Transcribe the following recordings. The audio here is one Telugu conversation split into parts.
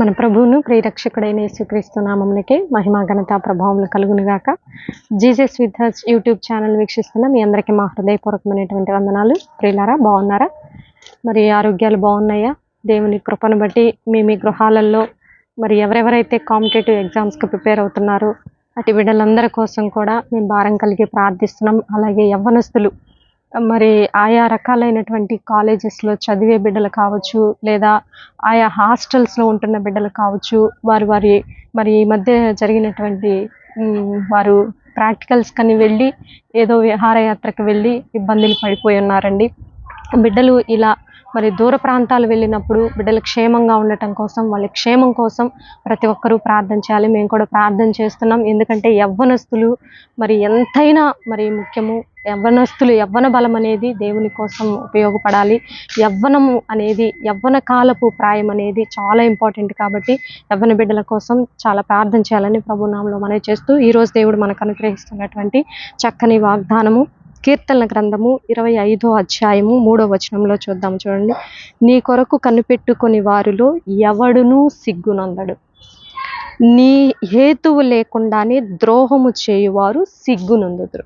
మన ప్రభువును ప్రియరక్షకుడైన యేసుక్రీస్తు నామమునకే మహిమా ఘనత ప్రభావములు కలుగునుగాక. Jesus with us YouTube channel వీక్షిస్తున్న మీ అందరికీ మా హృదయపూర్వకమైనటువంటి వందనాలు. ప్రియులారా బాగున్నారా? మరి ఆరోగ్యాలు బాగున్నాయా? దేవుని కృపను బట్టి మీ మీ గృహాలలో మరి ఎవరెవరైతే కాంపిటేటివ్ ఎగ్జామ్స్కి ప్రిపేర్ అవుతున్నారో అటు బిడ్డలందరి కోసం కూడా మేము భారం కలిగి ప్రార్థిస్తున్నాం. అలాగే యవ్వనస్తులు మరి ఆయా రకాలైనటువంటి కాలేజెస్లో చదివే బిడ్డలు కావచ్చు లేదా ఆయా హాస్టల్స్లో ఉంటున్న బిడ్డలు కావచ్చు వారు వారి మరి ఈ మధ్య జరిగినటువంటి వారు ప్రాక్టికల్స్ కని వెళ్ళి ఏదో విహారయాత్రకు వెళ్ళి ఇబ్బందులు పడిపోయి ఉన్నారండి. బిడ్డలు ఇలా మరి దూర ప్రాంతాలు వెళ్ళినప్పుడు బిడ్డలు క్షేమంగా ఉండటం కోసం వాళ్ళ క్షేమం కోసం ప్రతి ఒక్కరూ ప్రార్థన చేయాలి. మేము కూడా ప్రార్థన చేస్తున్నాం. ఎందుకంటే యవ్వనస్తులు మరి ఎంతైనా మరి ముఖ్యము. యవ్వనస్తులు యవ్వన బలం అనేది దేవుని కోసం ఉపయోగపడాలి. యవ్వనము అనేది యవ్వన కాలపు ప్రాయం అనేది చాలా ఇంపార్టెంట్ కాబట్టి యవ్వన బిడ్డల కోసం చాలా ప్రార్థన చేయాలని ప్రభునామంలో మనవి చేస్తూ ఈరోజు దేవుడు మనకు అనుగ్రహిస్తున్నటువంటి చక్కని వాగ్దానము కీర్తనల గ్రంథము ఇరవై ఐదో అధ్యాయము మూడో వచనంలో చూద్దాం చూడండి. నీ కొరకు కనిపెట్టుకుని వారిలో ఎవడునూ సిగ్గునందడు. నీ హేతువు లేకుండానే ద్రోహము చేయువారు సిగ్గునందుదురు.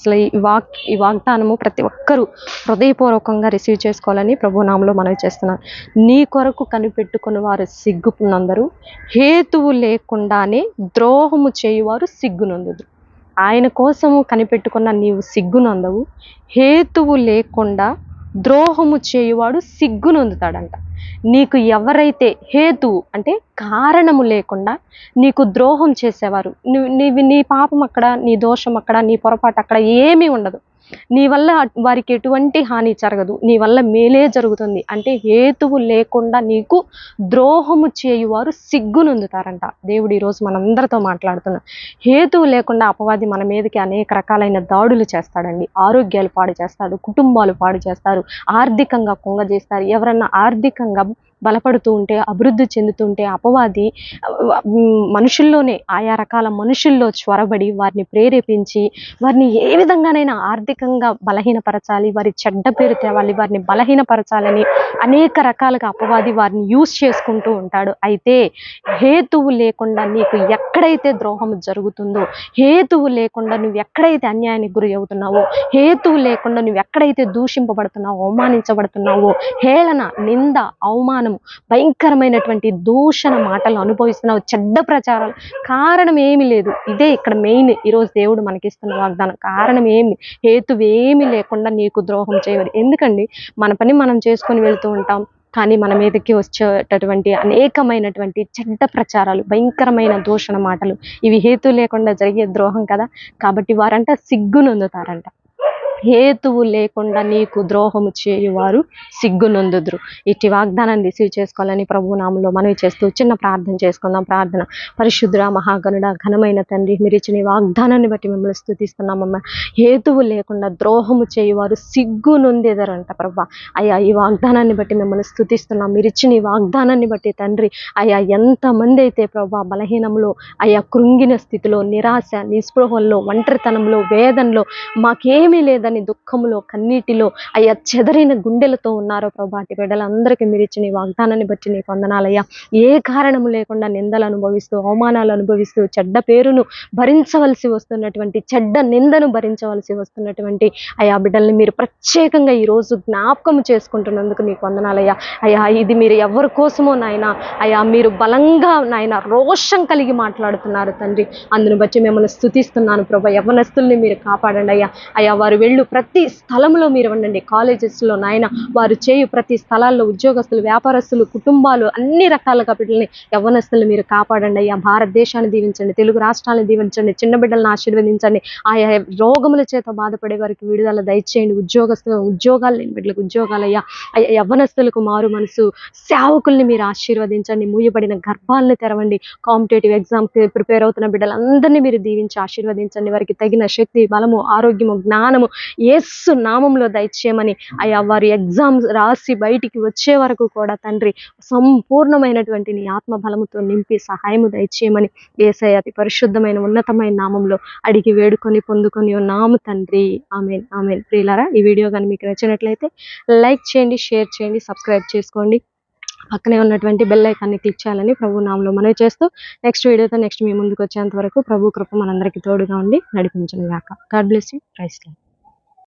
అసలు ఈ వాక్ ఈ వాగ్దానము ప్రతి ఒక్కరూ హృదయపూర్వకంగా రిసీవ్ చేసుకోవాలని ప్రభునామంలో మనవి చేస్తున్నాను. నీ కొరకు కనిపెట్టుకుని వారు సిగ్గునందరు హేతువు లేకుండానే ద్రోహము చేయువారు సిగ్గునందుదురు. ఆయన కోసము కనిపెట్టుకున్న నీవు సిగ్గునందవు హేతువు లేకుండా ద్రోహము చేయువాడు సిగ్గునొందుతాడంట. నీకు ఎవరైతే హేతువు అంటే కారణము లేకుండా నీకు ద్రోహం చేసేవారు నువ్వు నీవి నీ పాపం అక్కడ నీ దోషం అక్కడ నీ పొరపాటు అక్కడ ఏమీ ఉండదు. నీ వల్ల వారికి ఎటువంటి హాని జరగదు నీ వల్ల మేలే జరుగుతుంది. అంటే హేతువు లేకుండా నీకు ద్రోహము చేయువారు సిగ్గునొందుతారంట. దేవుడు ఈరోజు మనందరితో మాట్లాడుతున్నాం హేతువు లేకుండా అపవాది మన మీదకి అనేక రకాలైన దాడులు చేస్తాడండి. ఆరోగ్యాలు పాడు చేస్తాడు కుటుంబాలు పాడు చేస్తారు ఆర్థికంగా కుంగజేస్తారు. ఎవరన్నా ఆర్థికంగా బలపడుతూ ఉంటే అభివృద్ధి చెందుతుంటే అపవాది మనుషుల్లోనే ఆయా రకాల మనుషుల్లో చొరబడి వారిని ప్రేరేపించి వారిని ఏ విధంగానైనా ఆర్థికంగా బలహీనపరచాలి వారి చెడ్డ పేరు తేవాలి వారిని బలహీనపరచాలని అనేక రకాలుగా అపవాది వారిని యూజ్ చేసుకుంటూ ఉంటాడు. అయితే హేతువు లేకుండా నీకు ఎక్కడైతే ద్రోహం జరుగుతుందో హేతువు లేకుండా నువ్వు ఎక్కడైతే అన్యాయానికి గురి అవుతున్నావో హేతువు లేకుండా నువ్వు ఎక్కడైతే దూషింపబడుతున్నావో అవమానించబడుతున్నావో హేళన నింద అవమానం భయంకరమైనటువంటి దూషణ మాటలు అనుభవిస్తున్నావు చెడ్డ ప్రచారాలు. కారణం ఏమి లేదు. ఇదే ఇక్కడ మెయిన్ ఈరోజు దేవుడు మనకిస్తున్న వాగ్దానం. కారణం ఏమి? హేతువేమి లేకుండా నీకు ద్రోహం చేయవరు ఎందుకండి? మన పని మనం చేసుకొని వెళ్తూ ఉంటాం కానీ మన మీదకి వచ్చేటటువంటి అనేకమైనటువంటి చెడ్డ ప్రచారాలు భయంకరమైన దూషణ మాటలు. ఇవి హేతు లేకుండా జరిగే ద్రోహం కదా? కాబట్టి వారంట సిగ్గునొందుతారంట హేతువు లేకుండా నీకు ద్రోహము చేయువారు సిగ్గునందుదురు. ఇట్టి వాగ్దానాన్ని రిసీవ్ చేసుకోవాలని ప్రభు నామంలో మనవి చేస్తూ చిన్న ప్రార్థన చేసుకుందాం. ప్రార్థన. పరిశుద్ధుడ మహాగనుడ ఘనమైన తండ్రి మీరు ఇచ్చిన వాగ్దానాన్ని బట్టి మిమ్మల్ని స్థుతిస్తున్నామమ్మా హేతువు లేకుండా ద్రోహము చేయువారు సిగ్గు నొందేదరంట ప్రభా. అయ్యా ఈ వాగ్దానాన్ని బట్టి మిమ్మల్ని స్థుతిస్తున్నాం మీరు ఇచ్చిన ఈ వాగ్దానాన్ని బట్టి తండ్రి అయ్యా ఎంతమంది అయితే ప్రభా బలహీనంలో అయ్యా కృంగిన స్థితిలో నిరాశ నిస్పృహల్లో ఒంటరితనంలో వేదనలో మాకేమీ లేదని దుఃఖంలో కన్నీటిలో అయ్యా చెదరిన గుండెలతో ఉన్నారో ప్రభా అటు బిడ్డలందరికీ మీరు ఇచ్చిన వాగ్దానాన్ని బట్టి నీకు వందనాలయ్యా. ఏ కారణము లేకుండా నిందలు అనుభవిస్తూ అవమానాలు అనుభవిస్తూ చెడ్డ పేరును భరించవలసి వస్తున్నటువంటి చెడ్డ నిందను భరించవలసి వస్తున్నటువంటి అయ్యా బిడ్డల్ని మీరు ప్రత్యేకంగా ఈరోజు జ్ఞాపకం చేసుకుంటున్నందుకు నీకు వందనాలయ్యా. అయ్యా ఇది మీరు ఎవరి కోసమో నాయన అయ్యా మీరు బలంగా నాయన రోషం కలిగి మాట్లాడుతున్నారు తండ్రి. అందును బట్టి మిమ్మల్ని స్థుతిస్తున్నాను ప్రభా. యవనస్తుల్ని మీరు కాపాడండి అయ్యా. అయ్యా వారు వెళ్ళు ప్రతి స్థలంలో మీరు ఉండండి. కాలేజెస్లో నాయన వారు చేయు ప్రతి స్థలాల్లో ఉద్యోగస్తులు వ్యాపారస్తులు కుటుంబాలు అన్ని రకాలుగా బిడ్డల్ని యవ్వనస్తులు మీరు కాపాడండి అయ్యా. భారతదేశాన్ని దీవించండి తెలుగు రాష్ట్రాలను దీవించండి చిన్న బిడ్డలను ఆశీర్వదించండి. ఆయా రోగముల చేత బాధపడే వారికి విడుదల దయచేయండి. ఉద్యోగస్తులు ఉద్యోగాలు లేని బిడ్డలకు ఉద్యోగాలు అయ్యా. అయ్యా యవ్వనస్తులకు మారు మనసు. సేవకుల్ని మీరు ఆశీర్వదించండి. మూయబడిన గర్భాలను తెరవండి. కాంపిటేటివ్ ఎగ్జామ్ ప్రిపేర్ అవుతున్న బిడ్డలందరినీ మీరు దీవించి ఆశీర్వదించండి. వారికి తగిన శక్తి బలము ఆరోగ్యము జ్ఞానము ఏసు నామంలో దయచేయమని అయ్యా వారి ఎగ్జామ్స్ రాసి బయటికి వచ్చే వరకు కూడా తండ్రి సంపూర్ణమైనటువంటి నీ ఆత్మ బలముతో నింపి సహాయము దయచేయమని ఏసై అతి పరిశుద్ధమైన ఉన్నతమైన నామంలో అడిగి వేడుకొని పొందుకొని ఉన్నాము తండ్రి. ఆమెన్. ఆమెన్. ప్రియులారా ఈ వీడియో కానీ మీకు నచ్చినట్లయితే లైక్ చేయండి షేర్ చేయండి సబ్స్క్రైబ్ చేసుకోండి. పక్కనే ఉన్నటువంటి బెల్ ఐకాన్ని క్లిక్ చేయాలని ప్రభు నామంలో మనవి చేస్తూ నెక్స్ట్ వీడియోతో నెక్స్ట్ మీ ముందుకు వచ్చేంత వరకు ప్రభు కృప మనందరికీ తోడుగా ఉండి నడిపించను గాక గాడ్ బ్లెస్ యూ. ప్రైస్